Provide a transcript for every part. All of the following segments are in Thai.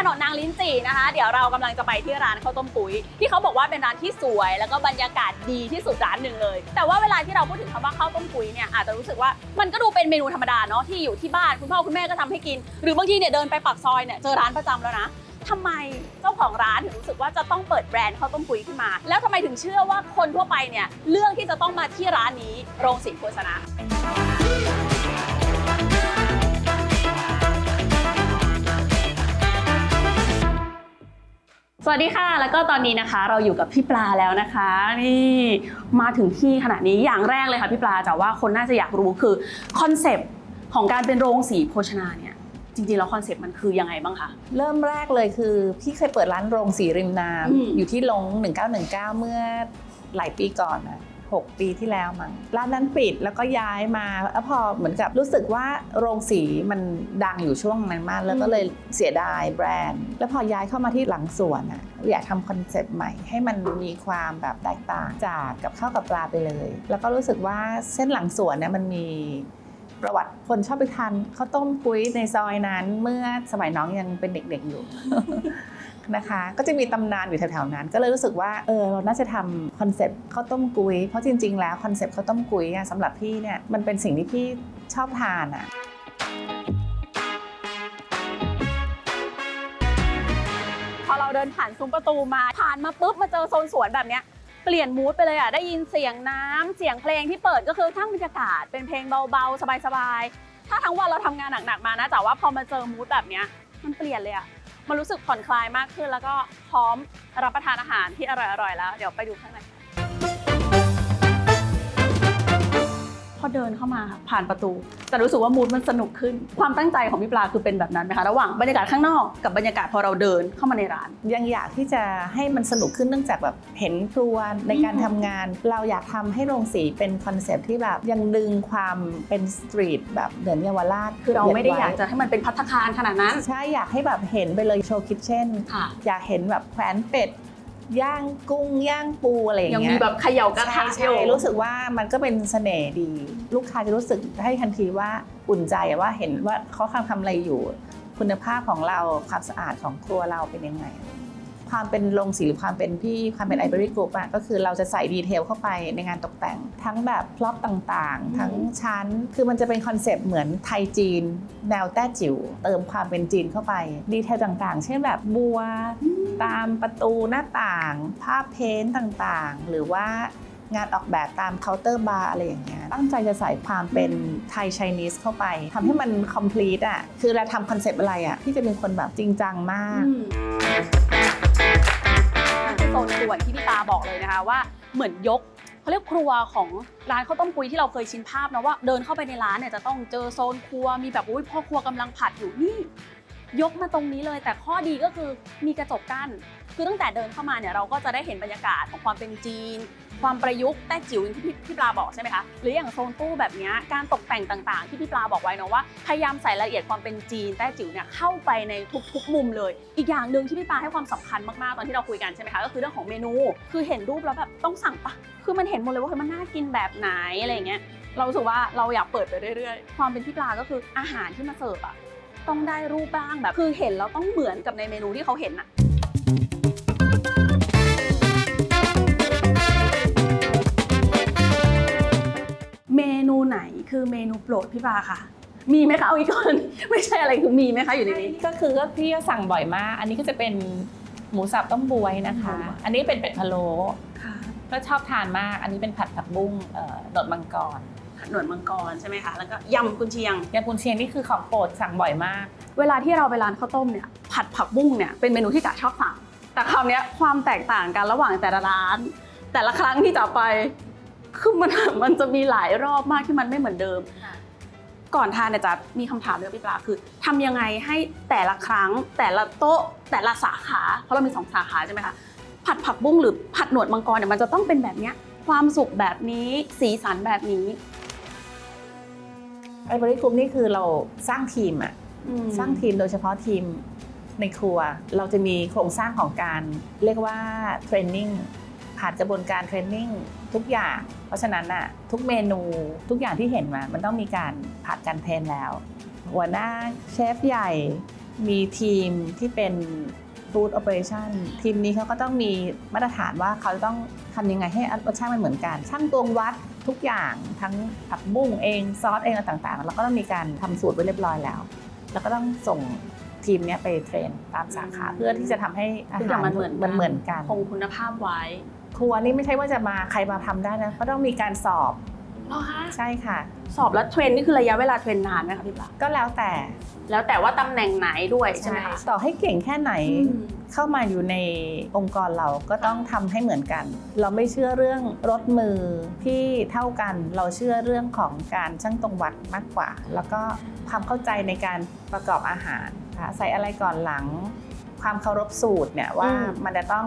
ถนนนางลิ้นจี่นะคะ เดี๋ยวเรากำลังจะไปที่ร้านข้าวต้มปุ๋ย ที่เขาบอกว่าเป็นร้านที่สวย แล้วก็บรรยากาศดีที่สุดร้านหนึ่งเลย แต่ว่าเวลาที่เราพูดถึงคำว่าข้าวต้มปุ๋ยเนี่ยอาจจะรู้สึกว่ามันก็ดูเป็นเมนูธรรมดาเนาะที่อยู่ที่บ้านคุณพ่อคุณแม่ก็ทำให้กิน หรือบางทีเนี่ยเดินไปปากซอยเนี่ยเจอร้านประจำแล้วนะทำไมเจ้าของร้านถึงรู้สึกว่าจะต้องเปิดแบรนด์ข้าวต้มปุ๋ยขึ้นมา แล้วทำไมถึงเชื่อว่าคนทั่วไปเนี่ยเลือกที่จะต้องมาที่ร้านนี้โรงสีโภชนะ วัสดีค่ะ แล้วก็ตอนนี้นะคะ เราอยู่กับพี่ปลาแล้วนะคะ นี่มาถึงที่ขณะนี้อย่างแรกเลยค่ะพี่ปลาแต่ว่าคนน่าจะอยากรู้คือคอนเซปต์ของการเป็นโรงสีโภชนาเนี่ยจริงๆแล้วคอนเซปต์มันคือยังไงบ้างคะ เริ่มแรกเลยคือพี่เคยเปิดร้านโรงสีริมน้อืมำอยู่ที่ลง 1919 เมื่อหลายปีก่อนนะ 6 ปีที่แล้วมั้งร้านนั้นปิดแล้วก็ย้ายมาแล้วพอเหมือนกับรู้สึกว่าโรงสีมันดังอยู่ช่วงนั้นมาก แล้วก็เลยเสียดายแบรนด์ แล้วพอย้ายเข้ามาที่หลังสวนอะอยากทำคอนเซปต์ใหม่ให้มันมีความแบบแตกต่างจากกับข้าวกับปลาไปเลย แล้วก็รู้สึกว่าเส้นหลังสวนเนี่ยมันมีประวัติคนชอบไปทานข้าวต้มกุ้ยในซอยนั้น เมื่อสมัยน้องยังเป็นเด็กๆอยู่ นะคะ ก็จะมีตำนานอยู่แถวๆนั้น ก็เลยรู้สึกว่าเออเราน่าจะทำคอนเซปต์ข้าวต้มกุ้ยเพราะจริง ๆ แล้วคอนเซปต์ข้าวต้มกุ้ยสำหรับพี่เนี่ยมันเป็นสิ่งที่พี่ชอบทานอะพอเราเดินผ่านซุ้มประตูมาผ่านมาปุ๊บมาเจอโซนสวนแบบเนี้ยเปลี่ยนมูดไปเลยอะได้ยินเสียงน้ำเสียงเพลงที่เปิดก็คือทั้งบรรยากาศเป็นเพลงเบาๆ สบายๆ ถ้าทั้งวันเราทำงานหนักๆมานะแต่ว่าพอมาเจอมูดแบบเนี้ยมันเปลี่ยนเลยอะ มันรู้สึกผ่อนคลายมากขึ้น แล้วก็พร้อมรับประทานอาหารที่อร่อยๆแล้ว เดี๋ยวไปดูข้างใน พอเดินเข้ามาค่ะผ่านประตู แต่รู้สึกว่ามูดมันสนุกขึ้น ความตั้งใจของพี่ปลาคือเป็นแบบนั้นไหมคะระหว่างบรรยากาศข้างนอกกับบรรยากาศพอเราเดินเข้ามาในร้าน ยังอยากที่จะให้มันสนุกขึ้นเนื่องจากแบบเห็นครัวในการอืมทำงาน เราอยากทำให้โรงสีเป็นคอนเซปต์ที่แบบยังดึงความเป็นสตรีทแบบเหมือนเยาวราชคือเราไม่ได้อยากว้จะให้มันเป็นพัตตาคารขนาดนั้น ใช่อยากให้แบบเห็นไปเลยโชว์คิทเช่นค่ะอยากเห็นแบบแขวนเป็ด ย่างกุ้งย่างปูอะไรอย่างยังเงี้ยมีแบบเขย่ากระทะใช่อใช่ยู่รู้สึกว่ามันก็เป็นเสน่ห์ดี ลูกค้าจะรู้สึกให้ทันทีว่าอุ่นใจว่าเห็นว่าเขาทำทำอะไรอยู่ คุณภาพของเราความสะอาดของครัวเราเป็นยังไง ความเป็นโรงสีหรือความเป็นพี่ความเป็นไอเบอรี่กรุ๊ปอะก็คือเราจะใส่ดีเทลเข้าไปในงานตกแต่ง ทั้งแบบพล็อปต่างอืมๆทั้งชั้น คือมันจะเป็นคอนเซปต์เหมือนไทยจีน แนวแต้จิ๋วเติมความเป็นจีนเข้าไป ดีเทลต่างๆ เช่นแบบบัว ตามประตูหน้าต่าง ภาพเพ้นท์ต่างๆ หรือว่า งานออกแบบตามเคาน์เตอร์บาร์อะไรอย่างเงี้ยตั้งใจจะใส่ความเป็นไทย c h นี s เข้าไปทำให้มัน complete อะคือเราทำคอนเซปต์อะไรอะพี่จะเป็นคนแบบจริงจังมากคือโซนครัวที่พี่ตาบอกเลยนะคะว่าเหมือนยกเขาเรียกครัวของร้านข้าวต้มปุยที่เราเคยชินภาพนะว่าเดินเข้าไปในร้านเนี่ยจะต้องเจอโซนครัวมีแบบอุ้ยพ่อครัวกำลังผัดอยู่นี่ ยกมาตรงนี้เลย แต่ข้อดีก็คือมีกระจกกั้น คือตั้งแต่เดินเข้ามาเนี่ยเราก็จะได้เห็นบรรยากาศของความเป็นจีน ความประยุกต์แต้จิ๋วอย่างที่พี่ปลาบอกใช่ไหมคะหรืออย่างโซนตู้แบบนี้การตกแต่งต่างๆ ที่พี่ปลาบอกไว้นะว่าพยายามใส่รายละเอียดความเป็นจีนแต้จิ๋วเนี่ยเข้าไปในทุกๆ มุมเลย อีกอย่างหนึ่งที่พี่ปลาให้ความสำคัญมากๆตอนที่เราคุยกันใช่ไหมคะก็คือเรื่องของเมนู คือเห็นรูปแล้วแบบต้องสั่งปะคือมันเห็นหมดเลยว่าเฮ้ยมันน่ากินแบบไหนอะไรอย่างเงี้ยเราสึกว่าเราอยากเปิดไปเรื่อยๆ ความเป็นพี่ปลาก็คืออาหารที่มาเสิร์ฟอะต้องได้รูปบ้างแบบ คือเห็นแล้วต้องเหมือนกับในเมนูที่เขาเห็นอะ คือเมนูโปรดพี่ปลาค่ะ มีไหมคะเอาอีกก่อนไม่ใช่อะไรคือมีไหมคะอยู่ในนี้ ก็คือก็พี่ก็สั่งบ่อยมาก อันนี้ก็จะเป็นหมูสับต้มบวยนะคะหมูสับอันนี้เป็นเป็ดพะโล้ค่ะก็ชอบทานมาก อันนี้เป็นผัดผักบุ้งเอ่อดดมังกรหนวดมังกรใช่ไหมคะ แล้วก็ยำกุนเชียงยำกุนเชียงนี่คือของโปรดสั่งบ่อยมาก เวลาที่เราไปร้านข้าวต้มเนี่ย ผัดผักบุ้งเนี่ยเป็นเมนูที่จ๋าชอบสั่ง แต่คราวเนี้ยความแตกต่างกันระหว่างแต่ละร้าน แต่ละครั้งที่จ๋าไป คือมันมันจะมีหลายรอบมากที่มันไม่เหมือนเดิมค่ะก่อนทานเนี่ยจ๋ามีคำถามเรื่องพี่ปลาคือทำยังไงให้แต่ละครั้ง แต่ละโต๊ะ แต่ละสาขาเพราะเรามีสองสาขาใช่ไหมคะผัดผักบุ้งหรือผัดหนวดมังกรเนี่ยมันจะต้องเป็นแบบเนี้ยความสุขแบบนี้สีสันแบบนี้ไอ้บริกรุ๊ปนี่คือเราสร้างทีมอะอืมสร้างทีมโดยเฉพาะทีมในครัว เราจะมีโครงสร้างของการเรียกว่าเทรนนิ่งผ่านกระบวนการเทรนนิ่ง ทุกอย่าง เพราะฉะนั้นน่ะทุกเมนูทุกอย่างที่เห็นมามันต้องมีการผ่านการเทรนแล้ว หัวหน้าเชฟใหญ่มีทีมที่เป็น food operation ทีมนี้เขาก็ต้องมีมาตรฐานว่าเขาจะต้องทำยังไงให้รสชาติมันเหมือนกันช่างตวงวัดทุกอย่างทั้งผักบุ้งเองซอสเองอะไรต่างๆ แล้วก็ต้องมีการทำสูตรไว้เรียบร้อยแล้ว แล้วก็ต้องส่งทีมเนี้ยไปเทรนตามสาขาอืมเพื่อที่จะทำให้อาทุกอย่าหางรมันเหมือนมันเหมือนกันคงคุณภาพไว้ ครัวนี่ไม่ใช่ว่าจะมาใครมาทำได้นะก็ต้องมีการสอบเหรอคะใช่ค่ะ สอบแล้วเทรนนี่คือระยะเวลาเทรนนานไหมคะพี่ปลาก็แล้วแต่ แล้วแต่ว่าตำแหน่งไหนด้วยใช่ไหมคะต่อให้เก่งแค่ไหนอืมเข้ามาอยู่ในองค์กรเราก็ต้องทำให้เหมือนกัน เราไม่เชื่อเรื่องรถมือที่เท่ากัน เราเชื่อเรื่องของการช่างตรงวัดมากกว่า แล้วก็ความเข้าใจในการประกอบอาหารนะคะใส่อะไรก่อนหลัง ความเคารพสูตรเนี่ยว่าอืมมันจะต้อง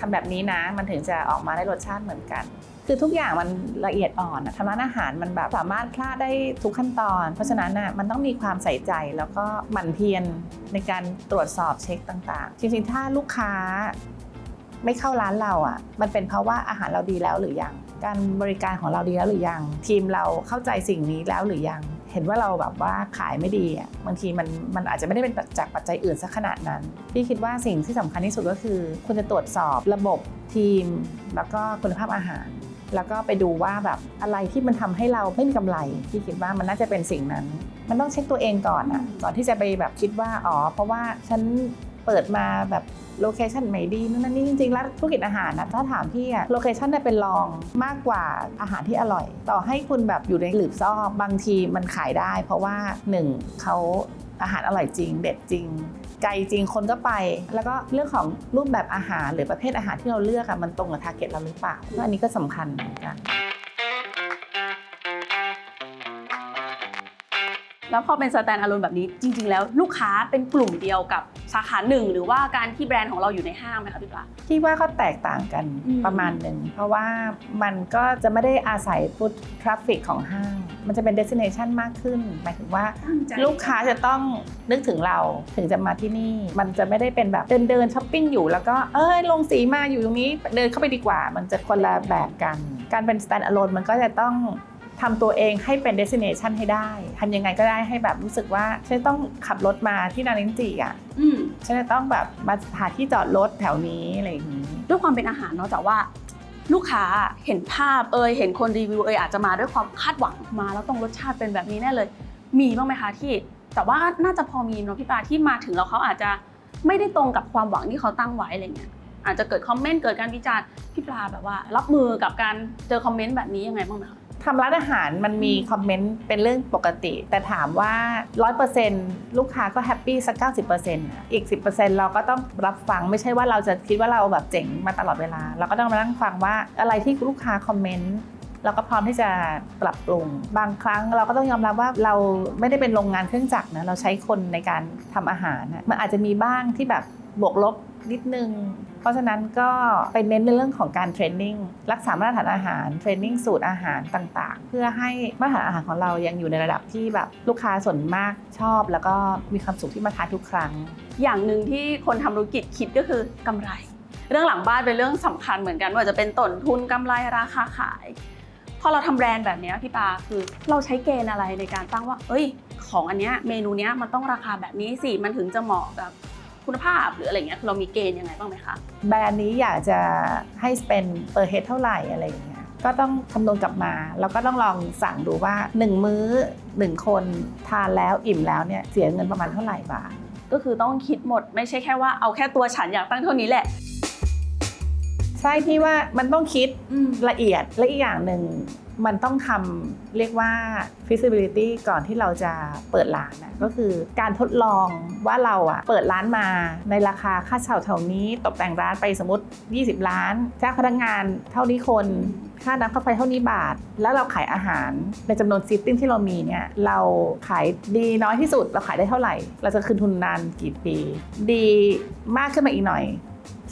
ทำแบบนี้นะมันถึงจะออกมาได้รสชาติเหมือนกัน คือทุกอย่างมันละเอียดอ่อนทำร้านอาหารมันแบบสามารถพลาดได้ทุกขั้นตอน เพราะฉะนั้นน่ะมันต้องมีความใส่ใจแล้วก็หมั่นเพียรในการตรวจสอบเช็คต่างๆ จริงๆ ถ้าลูกค้าไม่เข้าร้านเราอะ มันเป็นเพราะว่าอาหารเราดีแล้วหรือยัง การบริการของเราดีแล้วหรือยัง ทีมเราเข้าใจสิ่งนี้แล้วหรือยัง เห็นว่าเราแบบว่าขายไม่ดีอะบางทีมันมันอาจจะไม่ได้เป็นจากปัจจัยอื่นสักขนาดนั้น พี่คิดว่าสิ่งที่สำคัญที่สุดก็คือ คุณจะตรวจสอบระบบทีม แล้วก็คุณภาพอาหาร แล้วก็ไปดูว่าแบบอะไรที่มันทำให้เราไม่มีกำไร พี่คิดว่ามันน่าจะเป็นสิ่งนั้น มันต้องเช็คตัวเองก่อนอะก่อนที่จะไปแบบคิดว่าอ๋อเพราะว่าฉัน เปิดมาแบบโลเคชันไม่ดีนู่นนั่นนี่จริงๆ แล้วธุรกิจอาหารนะถ้าถามพี่อะโลเคชันเนี่ยเป็นรองมากกว่าอาหารที่อร่อย ต่อให้คุณแบบอยู่ในหลืบซ่อบางทีมันขายได้ เพราะว่าหนึ่งเขาอาหารอร่อยจริง เด็ดจริงไกลจริงคนก็ไป แล้วก็เรื่องของรูปแบบอาหารหรือประเภทอาหารที่เราเลือกอะมันตรงกับทาร์เก็ตเราหรือเปล่าอันนี้ก็สำคัญเหมือนกัน แล้วพอเป็นสแตนอะโลนแบบนี้จริง ๆ แล้วลูกค้าเป็นกลุ่มเดียวกับสาขาหนึ่งหรือว่าการที่แบรนด์ของเราอยู่ในห้างไหมคะพี่ปลาพี่ว่าก็แตกต่างกันประมาณหนึ่ง เพราะว่ามันก็จะไม่ได้อาศัยฟุตทราฟฟิกของห้าง มันจะเป็นเด s ิเนชันมากขึ้น หมายถึงว่าลูกค้าจะต้องนึกถึงเราถึงจะมาที่นี่ มันจะไม่ได้เป็นแบบเดินเดินช้อปปิ้งอยู่แล้วก็เอ้ยลงสีมาอยู่ตรงนี้เดินเข้าไปดีกว่า มันจะคนละแบบกัน การเป็น stand alone มันก็จะต้อง ทำตัวเองให้เป็น destination ให้ได้ทำยังไงก็ได้ให้แบบรู้สึกว่าฉันต้องขับรถมาที่นารินจิอะอืมฉันจะต้องแบบมาหาที่จอดรถแถวนี้อะไรอย่างนี้ ด้วยความเป็นอาหารเนาะแต่ว่าลูกค้าเห็นภาพเอยเห็นคนรีวิวเอยอาจจะมาด้วยความคาดหวังมา แล้วต้องรสชาติเป็นแบบนี้แน่เลย มีบ้างไหมคะที่ แต่ว่าน่าจะพอมีเนาะพี่ปลาที่มาถึงแล้วเขาอาจจะไม่ได้ตรงกับความหวังที่เขาตั้งไว้อะไรเงี้ยอาจจะเกิดคอมเมนต์เกิดการวิจารณ์พี่ปลาแบบว่า รับมือกับการเจอคอมเมนต์แบบนี้ยังไงบ้างไหมคะ ทำร้านอาหารมันมีอืมคอมเมนต์เป็นเรื่องปกติ แต่ถามว่า 100%ลูกค้าก็แฮปปี้สัก 90%อะอีก 10%เราก็ต้องรับฟังไม่ใช่ว่าเราจะคิดว่าเราแบบเจ๋งมาตลอดเวลา เราก็ต้องมานั่งฟังว่าอะไรที่ลูกค้าคอมเมนต์เราก็พร้อมที่จะปรับปรุง บางครั้งเราก็ต้องยอมรับว่าเราไม่ได้เป็นโรงงานเครื่องจักรนะเราใช้คนในการทำอาหารนะมันอาจจะมีบ้างที่แบบบวกลบ นิดนึง เพราะฉะนั้นก็ไปเน้นในเรื่องของการเทรนนิ่งรักษามาตรฐานอาหารเทรนนิ่งสูตรอาหารต่างๆ เพื่อให้มาตรฐานอาหารของเรายังอยู่ในระดับที่แบบลูกค้าส่วนมากชอบ แล้วก็มีความสุขที่มาทานทุกครั้ง อย่างหนึ่งที่คนทำธุรกิจคิดก็คือกำไร เรื่องหลังบ้านเป็นเรื่องสำคัญเหมือนกันว่าจะเป็นต้นทุนกำไรราคาขายพอเราทำแบรนด์แบบนี้พี่ปาคือเราใช้เกณฑ์อะไรในการตั้งว่า เอ้ย ของอันเนี้ยเมนูเนี้ยมันต้องราคาแบบนี้สิมันถึงจะเหมาะกับ คุณภาพหรืออะไรเงี้ยคือเรามีเกณฑ์ยังไงบ้างไหมคะ แบรนด์นี้อยากจะให้ spend per head เท่าไหร่อะไรอย่างเงี้ยก็ต้องคำนวณกลับมา แล้วก็ต้องลองสั่งดูว่า 1 มื้อ 1 คนทานแล้วอิ่มแล้วเนี่ยเสียเงินประมาณเท่าไหร่บาทก็คือต้องคิดหมดไม่ใช่แค่ว่าเอาแค่ตัวฉันอยากตั้งเท่านี้แหละ ใช่พี่ว่ามันต้องคิดอืมละเอียดและอีกอย่างหนึ่ง มันต้องทำเรียกว่า feasibility ก่อนที่เราจะเปิดร้านนะก็คือการทดลองว่าเราอะเปิดร้านมาในราคาค่าเช่าเท่านี้ตกแต่งร้านไปสมมติ 20 ล้านจ้างพนักงานเท่านี้คนค่าน้ำค่าไฟเท่านี้บาท แล้วเราขายอาหารในจำนวนซิตติ้งที่เรามีเนี่ยเราขายดีน้อยที่สุดเราขายได้เท่าไหร่ เราจะคืนทุนนานกี่ปี ดีมากขึ้นมาอีกหน่อย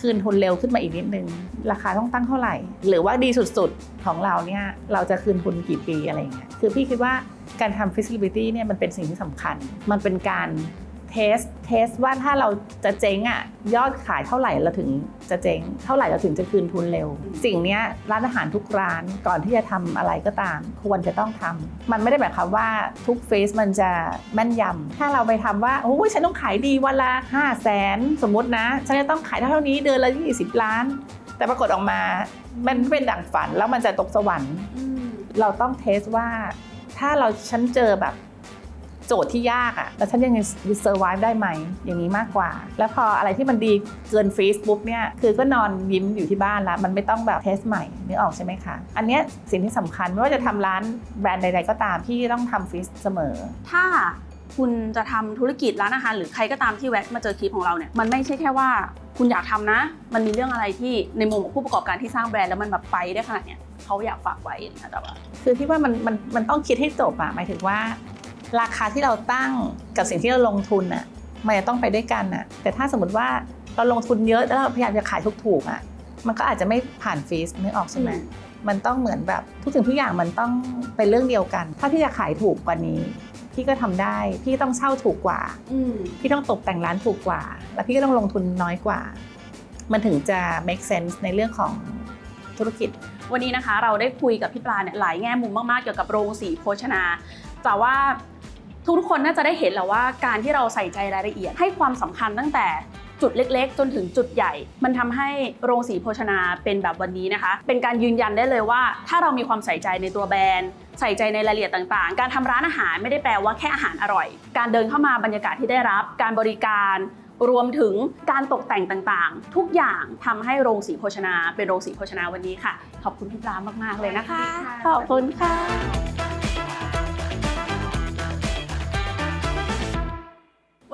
คืนทุนเร็วขึ้นมาอีกนิดนึง ราคาต้องตั้งเท่าไหร่ หรือว่าดีสุดๆ ของเราเนี่ยเราจะคืนทุนกี่ปีอะไรอย่างเงี้ยคือพี่คิดว่าการทำ feasibility เนี่ยมันเป็นสิ่งที่สำคัญ มันเป็นการ เทสเทสว่าถ้าเราจะเจ๊งอะยอดขายเท่าไหร่เราถึงจะเจ๊งเท่าไหร่เราถึงจะคืนทุนเร็ว สิ่งนี้ร้านอาหารทุกร้านก่อนที่จะทำอะไรก็ตาม ควรจะต้องทำมันไม่ได้หมายความว่าทุกเฟสมันจะแม่นยำถ้าเราไปทำว่าโอ้ยฉันต้องขายดีวันละ5 0 0แสนสมมตินะ ฉันจะต้องขายเท่านี้เดือนละ20 ล้าน แต่ปรากฏออกมา มันเป็นดั่งฝันแล้วมันจะตกสวรรค์เราต้องเทสว่าถ้าเราฉันเจอแบบ โจทย์ที่ยากอะแล้วฉันยังเซอร์ไวได้ไหม อย่างนี้มากกว่า แล้วพออะไรที่มันดีเกินฟรีซปุ๊บเนี่ย คือก็นอนยิ้มอยู่ที่บ้านแล้วมันไม่ต้องแบบเทสใหม่นึกออกใช่ไหมคะ อันเนี้ยสิ่งที่สำคัญไม่ว่าจะทำร้านแบรนด์ใด ๆ ก็ตามพี่ต้องทำฟรีซเสมอ ถ้าคุณจะทำธุรกิจร้านอาหารหรือใครก็ตามที่แวะมาเจอคลิปของเราเนี่ยมันไม่ใช่แค่ว่าคุณอยากทำนะ มันมีเรื่องอะไรที่ในมุมของผู้ประกอบการที่สร้างแบรนด์แล้วมันแบบไปได้ขนาดเนี้ยเขาอยากฝากไว้นะแต่ว่าคือพี่ว่ามันมันมันต้องคิดให้จบอะหมายถึงว่า ราคาที่เราตั้งกับสิ่งที่เราลงทุนอะมันจะต้องไปด้วยกันอะแต่ถ้าสมมติว่าเราลงทุนเยอะแล้วเราพยายามจะขายถูกๆอะมันก็อาจจะไม่ผ่านฟรีสนึกออกใช่ไหมอืมมันต้องเหมือนแบบทุกสิ่งทุกอย่างมันต้องเป็นเรื่องเดียวกัน ถ้าพี่จะขายถูกกว่านี้ พี่ก็ทำได้ พี่ต้องเช่าถูกกว่าอืมพี่ต้องตกแต่งร้านถูกกว่า แล้วพี่ก็ต้องลงทุนน้อยกว่า มันถึงจะ make sense ในเรื่องของธุรกิจ วันนี้นะคะเราได้คุยกับพี่ปลาเนี่ยหลายแง่มุมมากๆเกี่ยวกับโรงสีโภชนาแต่ว่า ทุกๆคนน่าจะได้เห็นแล้วว่าการที่เราใส่ใจรายละเอียด ให้ความสำคัญตั้งแต่จุดเล็กๆ จนถึงจุดใหญ่ มันทำให้โรงสีโภชนาเป็นแบบวันนี้นะคะ เป็นการยืนยันได้เลยว่า ถ้าเรามีความใส่ใจในตัวแบรนด์ ใส่ใจในรายละเอียดต่างๆ การทำร้านอาหารไม่ได้แปลว่าแค่อาหารอร่อย การเดินเข้ามาบรรยากาศที่ได้รับ การบริการรวมถึงการตกแต่งต่างๆ ทุกอย่างทำให้โรงสีโภชนา เป็นโรงสีโภชนาวันนี้ค่ะ ขอบคุณพี่ปลามากๆเลยนะคะ ขอบคุณค่ะ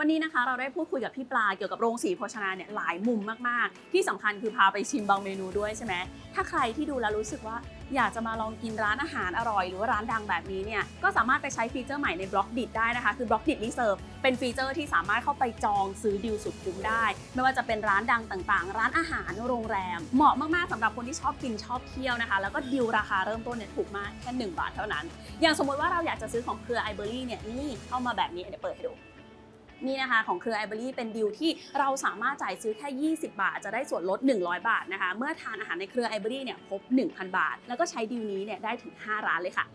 วันนี้นะคะเราได้พูดคุยกับพี่ปลาเกี่ยวกับโรงสีโภชนาเนี่ยหลายมุมมากๆ ที่สำคัญคือพาไปชิมบางเมนูด้วยใช่ไหมถ้าใครที่ดูแล้วรู้สึกว่าอยากจะมาลองกินร้านอาหารอร่อย หรือว่าร้านดังแบบนี้เนี่ยก็สามารถไปใช้ฟีเจอร์ใหม่ในบล็อกดิได้นะคะ คือบล็อกดิรีเซิร์ฟเป็นฟีเจอร์ที่สามารถเข้าไปจองซื้อดิวสุดคุ้มได้ ไม่ว่าจะเป็นร้านดังต่างๆ ร้านอาหารโรงแรม เหมาะมากๆสำหรับคนที่ชอบกินชอบเที่ยวนะคะ แล้วก็ดิวราคาเริ่มต้นเนี่ยถูกมากแค่1บาทเท่านั้น อย่างสมมติว่าเราอยากจะซื้อของเครือไอเบอรี่เนี่ยนี่เข้ามาแบบนี้เดี๋ยวเปิดให้ดู นี่นะคะของเครือไอเบอรี่เป็นดีลที่เราสามารถจ่ายซื้อแค่ 20 บาท จะได้ส่วนลด 100 บาทนะคะ เมื่อทานอาหารในเครือไอเบอรี่เนี่ยครบ 1,000 บาท แล้วก็ใช้ดีลนี้เนี่ยได้ถึง 5 ร้านเลยค่ะ